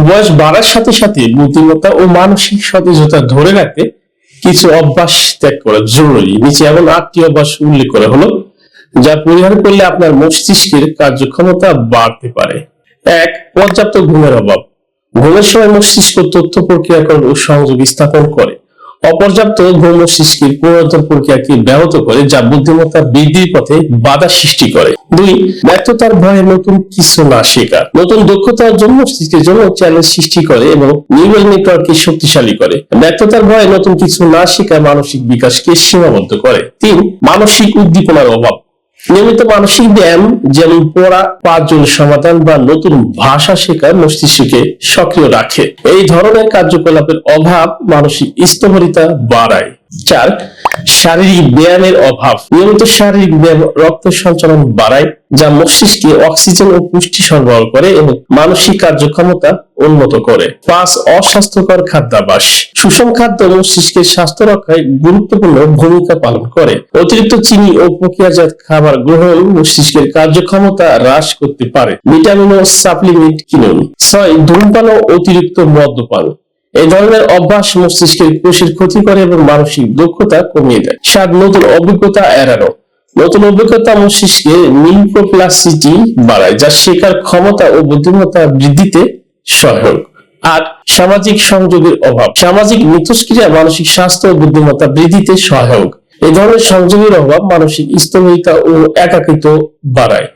বয়স বাড়ার সাথে সাথে বুদ্ধিমত্তা ও মানসিক সতেজতা ধরে রাখতে কিছু অভ্যাস ত্যাগ করা জরুরি। নিচে এমন আটটি অভ্যাস উল্লেখ করা হলো, যা পরিহার করলে আপনার মস্তিষ্কের কার্যক্ষমতা বাড়তে পারে। এক, পর্যাপ্ত ঘুমের অভাব। ঘুমের সময় মস্তিষ্ক তথ্য প্রক্রিয়াকরণ ও সংযোগ স্থাপন করে। অপর্যাপ্ত ঘুম মস্তিষ্কের পুনরুদ্ধার প্রক্রিয়াকে ব্যাহত করে, যা বুদ্ধিমত্তা বৃদ্ধির পথে বাধা সৃষ্টি করে। দুই ব্যর্থতার ভয়ে নতুন কিছু না শেখা। নতুন দক্ষতা অর্জন মস্তিষ্কের জন্য চ্যালেঞ্জ সৃষ্টি করে এবং নিউরাল নেটওয়ার্ককে শক্তিশালী করে। ব্যর্থতার ভয়ে নতুন কিছু না শেখা মানসিক বিকাশকে সীমাবদ্ধ করে। তিন, মানসিক উদ্দীপনার অভাব। নিয়মিত মানসিক ব্যায়াম, যেমন পড়া পাঁচজন সমাধান বা নতুন ভাষা শেখা মস্তিষ্ককে সক্রিয় রাখে। এই ধরনের কার্যকলাপের অভাব মানসিক স্থবিরতা বাড়ায়। চার শারীরিক ব্যায়ামের অভাব। নিয়মিত শারীরিক ব্যায়াম রক্ত সঞ্চালন বাড়ায়, যা মস্তিষ্কে অক্সিজেন ও পুষ্টি সরবরাহ করে এবং মানসিক কার্যক্ষমতা উন্নত করে। পাঁচ, অস্বাস্থ্যকর খাদ্যাভ্যাস। সুষম খাদ্য মস্তিষ্কের স্বাস্থ্য রক্ষায় গুরুত্বপূর্ণ ভূমিকা পালন করে। অতিরিক্ত চিনি ও প্রক্রিয়াজাত খাবার গ্রহণ মস্তিষ্কের কার্যক্ষমতা হ্রাস করতে পারে। ভিটামিন ও সাপ্লিমেন্ট কিনুন। ছয়, ধূমপান ও অতিরিক্ত মদ্যপান। এই ধরনের অভ্যাস মস্তিষ্কের কোষের ক্ষতি করে এবং মানসিক দক্ষতা কমিয়ে দেয়। সাত নতুন অভিজ্ঞতা এড়ানো। নতুন অভিজ্ঞতা মস্তিষ্কে নিউক্লোপ্লাসিটি বাড়ায়, যা শেখার ক্ষমতা ও বুদ্ধিমত্তা বৃদ্ধিতে সহায়ক। আট সামাজিক সংযোগের অভাব। সামাজিক মিথস্ক্রিয়া মানসিক স্বাস্থ্য ও বুদ্ধিমত্তা বৃদ্ধিতে সহায়ক। এই ধরনের সংযোগের অভাব মানসিক স্থবিরতা ও একাকিত্ব বাড়ায়।